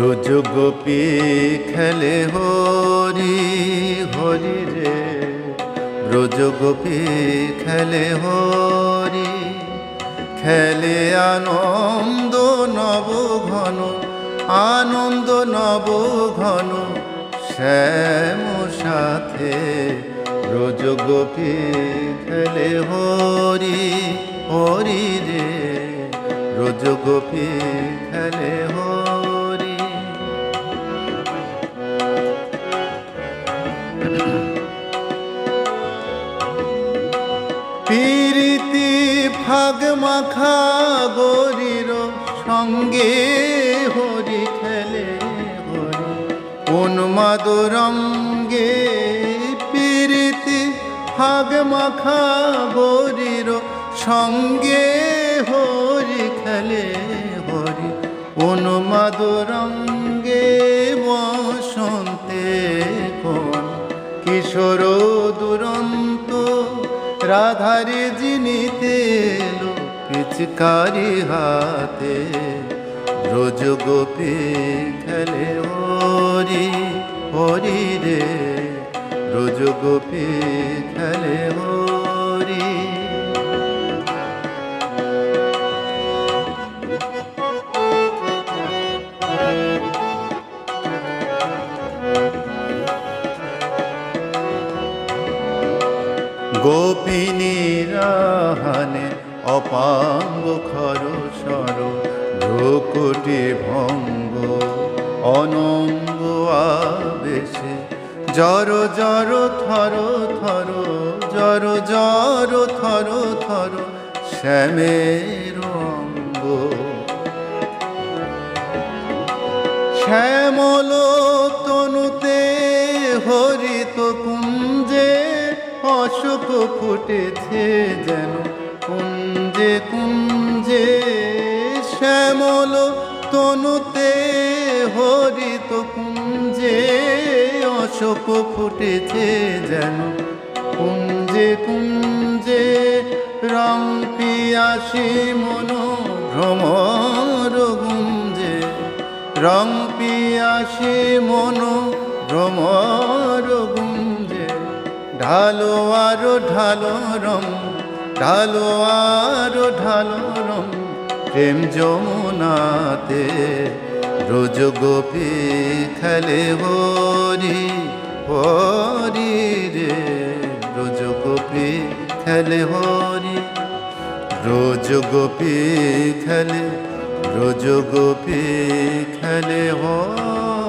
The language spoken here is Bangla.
রোজ গোপী খেলে হরি হরি রে। রোজ গোপী খেলে হরি, খেলে আনন্দ নব ঘন, আনন্দ নব ঘন। শ্যাম সাথে রোজ গোপী খেলে হরি হরি রে। রোজ গোপী খেলে হরি। প্রীতি ফাগ মাখা গরির সঙ্গে হরি খেলে হরি। উন্মাদ রঙ্গে প্রীতি ফাগ মাখা গরির সঙ্গে হরি খেলে হরি। উন্মাদ রঙ্গে বসন্তে কোন কিশোর দুরন্ত রাধারে জিনিতে এলো পিচকারি হাতে। রোজ গোপে খেলে হরি হরি রে। রোজ গোপে খেলে হরি। গোপিনীরাহানে অপাঙ্গ খর সর ভ্রুকুটি ভঙ্গ, অনঙ্গ আবেশে। জর জর, থর থর, জর জর, থর থর, শ্যামের অঙ্গ। শ্যামল তনুতে হরিত কুঞ্জে অশোক ফুটেছে যেন কুঞ্জে কুঞ্জে। শ্যামল তনুতে হরিত কুঞ্জে, অশোক ফুটেছে যেন কুঞ্জে কুঞ্জে। রং পিয়াসি মন ভ্রমর গুঞ্জে রং পিয়াসি মন ভ্রমর গুঞ্জে ঢালো আরও ঢালো রং, ঢালো আরও ঢালো রং। প্রেম যমুনাতে রোজ গোপী খেলে হরি হরি রে। রোজ গোপী খেলে হরি, রোজ গোপী খেলে, রোজ গোপী খেলে হরি।